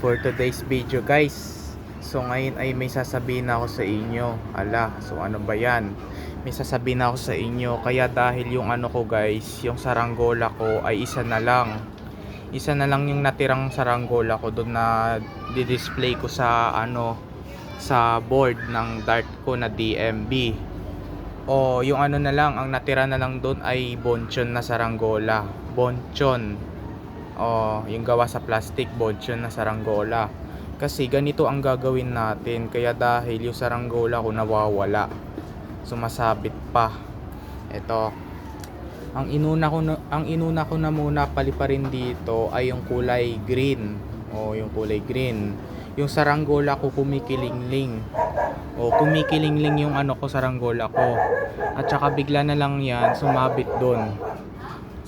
for today's video guys. So ngayon ay may sasabihin ako sa inyo. Ala, so ano ba yan? May sasabihin ako sa inyo. Kaya dahil yung ano ko guys Yung saranggola ko ay isa na lang. Isa na lang yung natirang saranggola ko Doon na di-display ko sa ano Sa board ng dart ko na DMB O yung ano na lang Ang natira na lang doon ay bonchon na saranggola. Bonchon Oh, yung gawa sa plastic bonchon na saranggola. Kasi ganito ang gagawin natin. Kaya dahil yung saranggola ko nawawala. Sumasabit pa. Ito. Ang inuna ko na, ang inuna ko na muna paliparin dito ay yung kulay green. Oh, yung kulay green. Yung saranggola ko kumikilingling. O kumikilingling yung ano ko saranggola ko. At saka bigla na lang yan sumabit doon.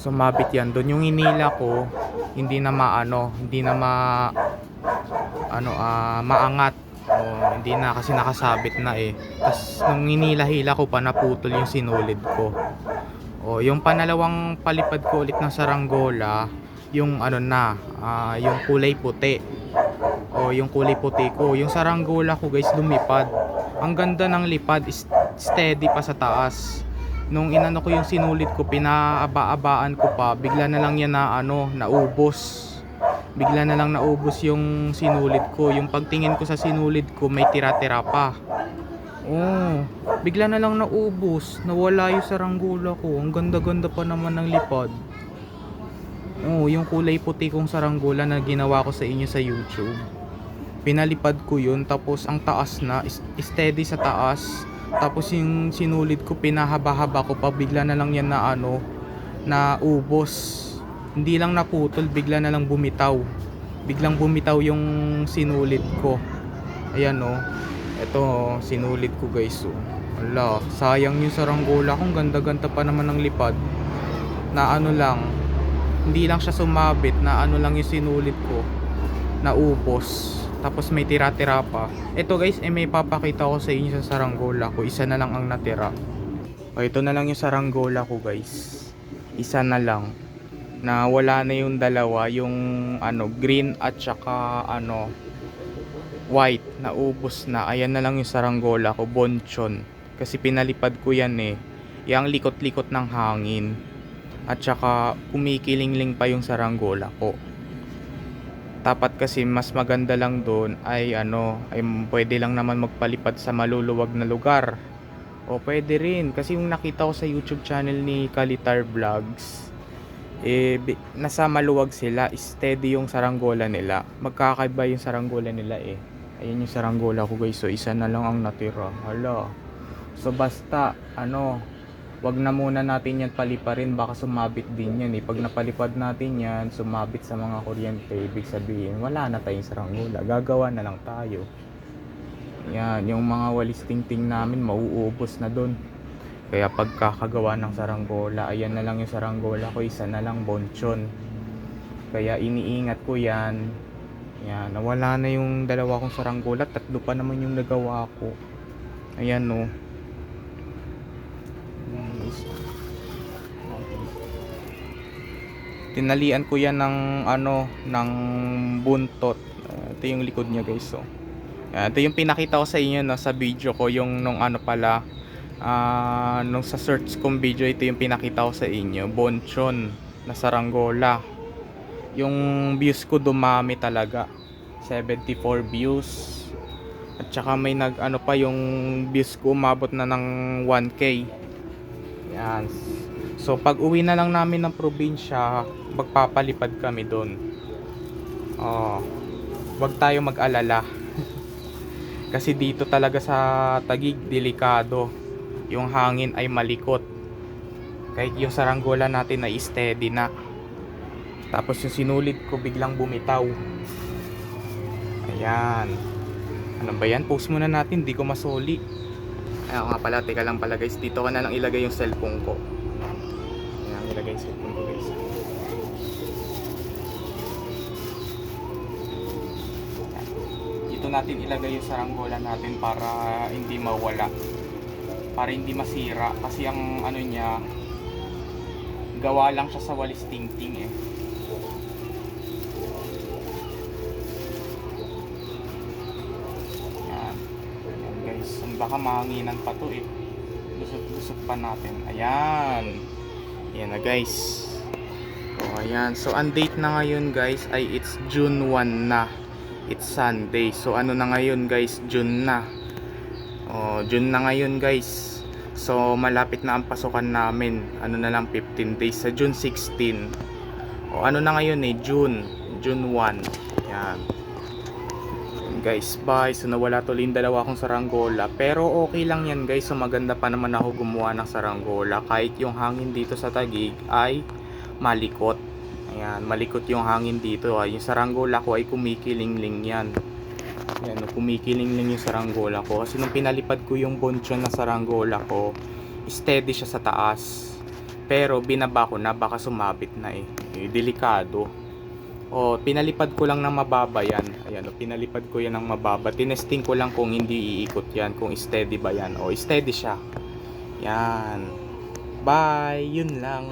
Sumabit yan doon. Yung inila ko hindi na maano, hindi na ma ano ah maangat. O, hindi na kasi nakasabit na eh. Tapos nung hinila-hila ko pa naputol yung sinulid ko. O yung panalawang palipad ko ulit ng saranggola, yung ano na, ah, yung kulay puti. O yung kulay puti ko, yung saranggola ko guys lumipad. Ang ganda ng lipad, steady pa sa taas. Nung inano ko yung sinulid ko, pinaaba-abaan ko pa, bigla na lang yan na ano, naubos. Bigla na lang naubos yung sinulid ko. Yung pagtingin ko sa sinulid ko, may tira-tira pa. Oh, bigla na lang naubos. Nawala yung saranggola ko. Ang ganda-ganda pa naman ng lipad. Oh, yung kulay puti kong saranggola na ginawa ko sa inyo sa YouTube. Pinalipad ko yun, tapos ang taas na, steady sa taas. Tapos yung sinulid ko, pinahaba-haba ko pa, bigla na lang yan na ano, na ubos. Hindi lang naputol, bigla na lang bumitaw. Biglang bumitaw yung sinulid ko. Ayan oh. Ito oh, sinulid ko guys oh. Ala, sayang yung saranggola kung ganda-ganda pa naman ng lipad. Na ano lang, hindi lang siya sumabit, na ano lang yung sinulid ko. Na ubos. Tapos may tira-tira pa. Ito guys, eh, may papakita ko sa inyo sa saranggola ko. Isa na lang ang natira. O, ito na lang yung saranggola ko guys. Isa na lang. Na wala na yung dalawa. Yung ano, green at saka ano, white. Na ubos na. Ayan na lang yung saranggola ko. Bonchon. Kasi pinalipad ko yan eh. Yang likot-likot ng hangin. At saka kumikilingling pa yung saranggola ko tapat kasi mas maganda lang doon ay ano ay pwede lang naman magpalipad sa maluluwag na lugar. O pwede rin kasi yung nakita ko sa YouTube channel ni Kalitar Vlogs eh nasa maluwag sila steady yung saranggola nila. Magkakaiba yung saranggola nila eh. Ayun yung saranggola ko guys. So isa na lang ang natira. Hala. So basta ano wag na muna natin yan paliparin. Baka sumabit din yan eh. Pag napalipad natin yan sumabit sa mga kuryente ibig sabihin wala na tayong saranggola. Gagawa na lang tayo. Yan yung mga walis tingting namin mauubos na doon kaya pagkakagawa ng saranggola ayan na lang yung saranggola ko isa na lang bonchon. Kaya iniingat ko yan. Yan nawala na yung dalawa kong saranggola tatlo pa naman yung nagawa ko. Ayan no tinalian ko yan ng ano ng buntot. Uh, ito yung likod niya guys so uh, ito yung pinakita ko sa inyo no, sa video ko yung nung ano pala ah, nung sa search kong video ito yung pinakita ko sa inyo. Bonchon na saranggola yung views ko dumami talaga. 74 views. At saka may nag ano pa yung views ko umabot na ng 1k yan so pag uwi na lang namin ng probinsya magpapalipad kami doon oh wag tayo mag-alala. Kasi dito talaga sa Tagig delikado. Yung hangin ay malikot. Kahit yung saranggola natin ay steady na. Tapos yung sinulid ko biglang bumitaw. Ayan. Ano ba yan? Post muna natin di ko masoli ayun nga pala teka lang pala guys dito ka na lang ilagay yung cellphone ko nila guys yung ko guys. Dito natin ilagay yung saranggola natin para hindi mawala. Para hindi masira. Kasi ang ano niya gawa lang siya sa walis tingting eh. Yan yan guys. Baka mahanginan pa to eh. Lusot-lusot pa natin. Ayan. Ayan na guys. So, ayan. So, ang date na ngayon guys ay it's June 1 na. It's Sunday. So, ano na ngayon guys? June na. Oh, June na ngayon guys. So, malapit na ang pasukan namin. Ano na lang, 15 days. Sa June 16. O, ano na ngayon eh? June. June 1. Yan. Guys, bye. So, nawala tuloy yung dalawa kong saranggola. Pero okay lang yan guys. So, maganda pa naman ako gumawa ng saranggola. Kahit yung hangin dito sa tagig ay malikot. Ayan, malikot yung hangin dito. ah. Yung saranggola ko ay kumikiling-ling yan. Ayan, kumikiling-ling yung saranggola ko. Kasi nung pinalipad ko yung bonchon na saranggola ko, steady siya sa taas. Pero binaba ko na, baka sumabit na eh. eh delikado. O, pinalipad ko lang ng mababa yan. Ayan, o, pinalipad ko yan ng mababa. Tinesting ko lang kung hindi iikot yan, kung steady ba yan. O, steady siya. Yan. Bye! Yun lang.